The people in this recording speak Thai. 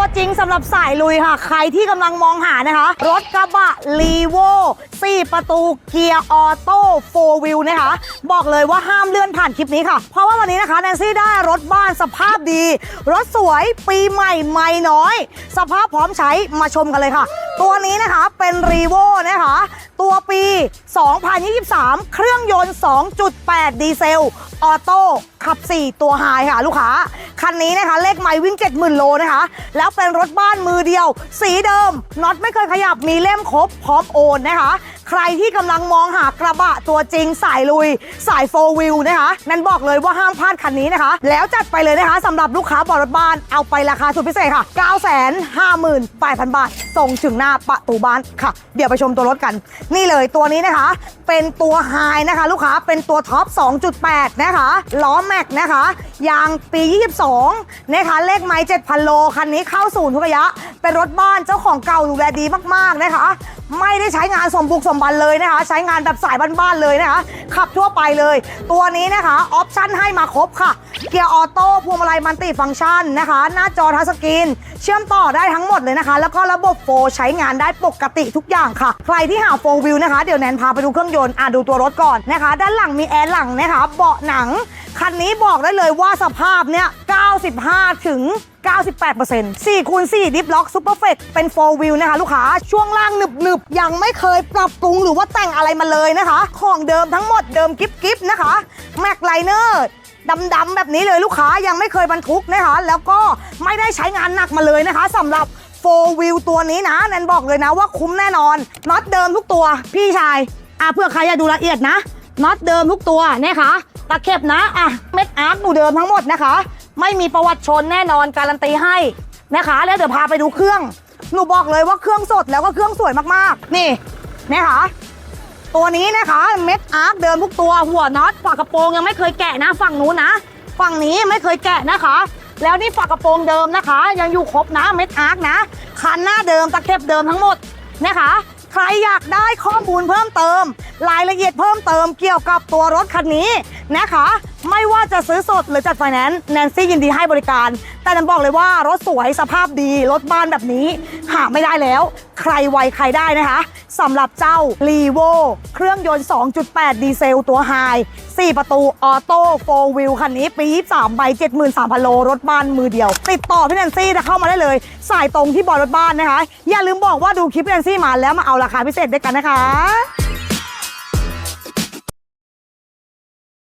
ตัวจริงสำหรับสายลุยค่ะ ใครที่กำลังมองหานะคะ รถกระบะลีโว4ประตูเกียร์ออโต้โฟวิลนะคะ บอกเลยว่าห้ามเลื่อนผ่านคลิปนี้ค่ะ เพราะว่าวันนี้นะคะแนนซี่ได้รถบ้านสภาพดี รถสวยปีใหม่ใหม่น้อย สภาพพร้อมใช้มาชมกันเลยค่ะ ตัวนี้นะคะเป็นรีโวนะคะ ตัวปี 2023 เครื่องยนต์ 2.8 ดีเซล ออโต้ขับ 4 ตัวไฮค่ะลูกค้า คันนี้นะคะ เลขไม้วิ่ง 70,000 โลนะคะ แล้วเป็นรถบ้านมือเดียว สีเดิมน็อตไม่เคยขยับมีเล่มครบพร้อมโอนนะคะ ใครที่กำลังมองหากระบะตัวจริงสายลุย สายโฟวิลนะคะนันบอกเลยว่าห้ามพลาดคันนี้นะคะ แล้วจัดไปเลยนะคะสำหรับลูกค้าบอรถบ้านเอาไปราคาสุดพิเศษค่ะ 958,000 บาท ส่งถึงหน้าประตูบ้านค่ะ เดี๋ยวไปชมตัวรถกัน นี่เลยตัวนี้นะคะ เป็นตัวไฮนะคะ ลูกค้าเป็นตัวท็อป 2.8 นะคะล้อแม็กนะคะยางปี 22 นะคะ เลขไม้7,000 โล คันนี้เข้าศูนย์ทุกระยะ เป็นรถบ้านเจ้าของเก่าดูแลดีมาก ๆ นะคะ ไม่ได้ใช้งานสมบุกสมบันเลยนะคะ ใช้งานแบบสายบ้านๆเลยนะคะ ขับทั่วไปเลย ตัวนี้นะคะออปชั่นให้มาครบค่ะ เกียร์ออโต้พวงมาลัยมันติฟังก์ชันนะคะ หน้าจอทัชสกรีน เชื่อมต่อได้ทั้งหมดเลยนะคะ แล้วก็ระบบโฟร์ใช้งานได้ปกติทุกอย่างค่ะ ใครที่หาโฟวิวนะคะ เดี๋ยวแนนพาไปดูเครื่องยนต์อะดูตัวรถก่อนนะคะ ด้านหลังมีแอร์หลังนะคะ เบาะหนังคันนี้บอกได้เลยว่าสภาพเนี่ย95ถึง 98% 4คูณ4ดิฟล็อกซูเปอร์เฟกเป็น4 wheel นะคะ ลูกค้า ช่วงล่างหนึบหนึบยังไม่เคยปรับปรุงหรือว่าแต่งอะไรมาเลยนะคะ ของเดิมทั้งหมดเดิมกิฟกิฟนะคะแม็กไลเนอร์ดำๆแบบนี้เลยลูกค้ายังไม่เคยบรรทุกนะคะ แล้วก็ไม่ได้ใช้งานหนักมาเลยนะคะสำหรับ4 wheel ตัวนี้นะแนนบอกเลยนะว่าคุ้มแน่นอนน็อตเดิมทุกตัว พี่ชายอะเพื่อใครอยากดูละเอียดนะน็อตเดิมทุกตัวนะคะตะเข็บนะอะเม็ดอาร์คดูเดิมทั้งหมดนะคะ ไม่มีประวัติชนแน่นอนการันตีให้นะคะ แล้วเดี๋ยวพาไปดูเครื่องหนูบอกเลยว่าเครื่องสดแล้วก็เครื่องสวยมากๆ นี่นะคะตัวนี้นะคะเม็ดอาร์คเดิมทุกตัวหัวน็อตฝากระโปรงยังไม่เคยแกะนะฝั่งนู้นนะฝั่งนี้ไม่เคยแกะนะคะ แล้วนี่ฝากระโปรงเดิมนะคะ ยังอยู่ครบนะเม็ดอาร์คนะคันหน้าเดิมตะเข็บเดิมทั้งหมดนะคะ ใครอยากได้ข้อมูลเพิ่มเติม รายละเอียดเพิ่มเติมเกี่ยวกับตัวรถคันนี้นะคะ ไม่ว่าจะซื้อสดหรือจัดไฟแนนซ์แนนซี่ยินดีให้บริการ แต่นันบอกเลยว่ารถสวยสภาพดี รถบ้านแบบนี้ หาไม่ได้แล้ว ใครไวใครได้นะคะสำหรับเจ้า l ีโวเครื่องยนต์ 2.8 ดีเซลตัวไฮ 4 ประตูออโต้โฟล์วิลคันนี้ ปี 23 ใบ 73,000 โล รถบ้านมือเดียว ติดต่อพี่แนนซี่นะเข้ามาได้เลย สายตรงที่บอยรถบ้านนะคะ อย่าลืมบอกว่าดูคลิปพี่แนนซี่มาแล้วมาเอาราคาพิเศษด้วยกันนะคะ